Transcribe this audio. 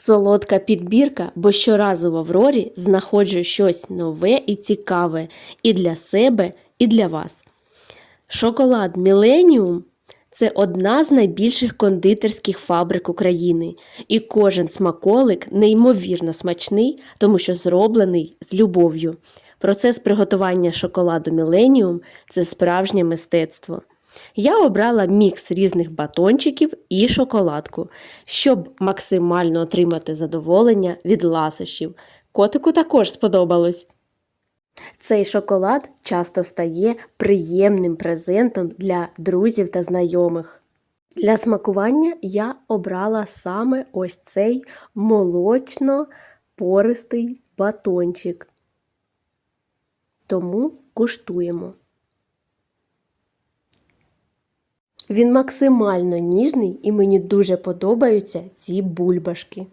Солодка підбірка, бо щоразу в Аврорі знаходжу щось нове і цікаве і для себе, і для вас. Шоколад Міленіум це одна з найбільших кондитерських фабрик України, і кожен смаколик неймовірно смачний, тому що зроблений з любов'ю. Процес приготування шоколаду Міленіум це справжнє мистецтво. Я обрала мікс різних батончиків і шоколадку, щоб максимально отримати задоволення від ласощів. Котику також сподобалось. Цей шоколад часто стає приємним презентом для друзів та знайомих. Для смакування я обрала саме ось цей молочно-пористий батончик. Тому куштуємо. Він максимально ніжний і мені дуже подобаються ці бульбашки.